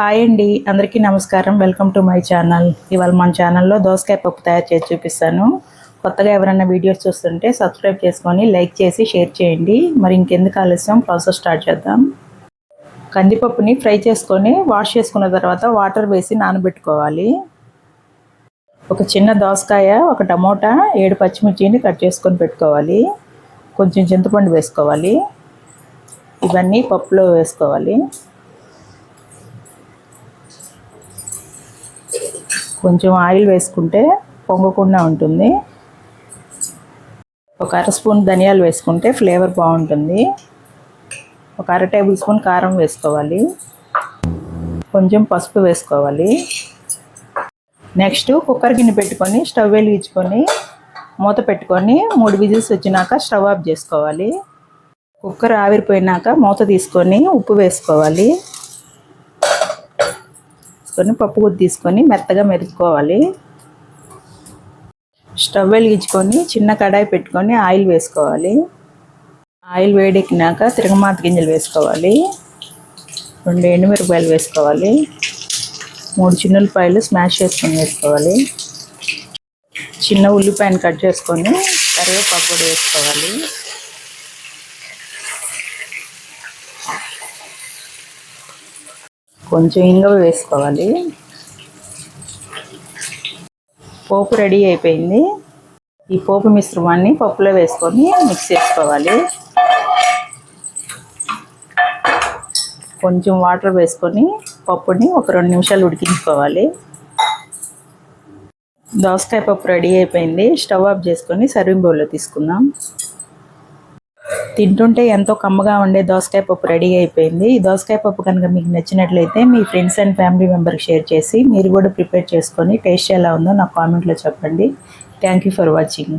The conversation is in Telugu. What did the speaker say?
హాయ్ అండి. అందరికీ నమస్కారం. వెల్కమ్ టు మై ఛానల్ ఇవాళ మన ఛానల్లో దోసకాయ పప్పు తయారు చేసి చూపిస్తాను. కొత్తగా ఎవరైనా వీడియోస్ చూస్తుంటే సబ్స్క్రైబ్ చేసుకొని లైక్ చేసి షేర్ చేయండి. మరి ఇంకెందుకు ఆలస్యం? ప్రాసెస్ స్టార్ట్ చేద్దాం. కందిపప్పుని ఫ్రై చేసుకొని వాష్ చేసుకున్న తర్వాత వాటర్ వేసి నానబెట్టుకోవాలి. ఒక చిన్న దోసకాయ ఒక టమోటా ఏడు పచ్చిమిర్చిని కట్ చేసుకొని పెట్టుకోవాలి. కొంచెం చింతపండు వేసుకోవాలి. ఇవన్నీ పప్పులో వేసుకోవాలి. కొంచెం ఆయిల్ వేసుకుంటే పొంగకుండా ఉంటుంది. ఒక అర స్పూన్ ధనియాలు వేసుకుంటే ఫ్లేవర్ బాగుంటుంది. ఒక అర టేబుల్ స్పూన్ కారం వేసుకోవాలి. కొంచెం పసుపు వేసుకోవాలి. నెక్స్ట్ కుక్కర్ గిన్నె పెట్టుకొని స్టవ్ వెలిగించుకొని మూత పెట్టుకొని మూడు విజిల్స్ వచ్చినాక స్టవ్ ఆఫ్ చేసుకోవాలి. కుక్కర్ ఆవిరిపోయినాక మూత తీసుకొని ఉప్పు వేసుకోవాలి. తీసుకొని పప్పు గుత్తి తీసుకొని మెత్తగా మెరుచుకోవాలి స్టవ్ వెలిగించుకొని చిన్న కడాయి పెట్టుకొని ఆయిల్ వేసుకోవాలి. ఆయిల్ వేడెక్కినాక తిరగమాత గింజలు వేసుకోవాలి. రెండు ఎండుమిరపకాయలు వేసుకోవాలి. మూడు చిన్నులపాయలు స్మాష్ చేసుకొని వేసుకోవాలి. చిన్న ఉల్లిపాయను కట్ చేసుకొని కరివేపాకు కూడా వేసుకోవాలి. కొంచెం ఇంగవ వేసుకోవాలి. పోపు రెడీ అయిపోయింది. ఈ పోపు మిశ్రమాన్ని పప్పులో వేసుకొని మిక్స్ చేసుకోవాలి. కొంచెం వాటర్ వేసుకొని పప్పుని ఒక రెండు నిమిషాలు ఉడికించుకోవాలి. దోసకాయ పప్పు రెడీ అయిపోయింది. స్టవ్ ఆఫ్ చేసుకొని సర్వింగ్ బౌల్లో తీసుకుందాం. తింటుంటే ఎంతో కమ్మగా ఉండే దోసకాయ పప్పు రెడీ అయిపోయింది. ఈ దోసకాయ పప్పు కనుక మీకు నచ్చినట్లయితే మీ ఫ్రెండ్స్ అండ్ ఫ్యామిలీ మెంబర్కి షేర్ చేసి మీరు కూడా ప్రిపేర్ చేసుకొని టేస్ట్ ఎలా ఉందో నాకు కామెంట్లో చెప్పండి. Thank you for watching.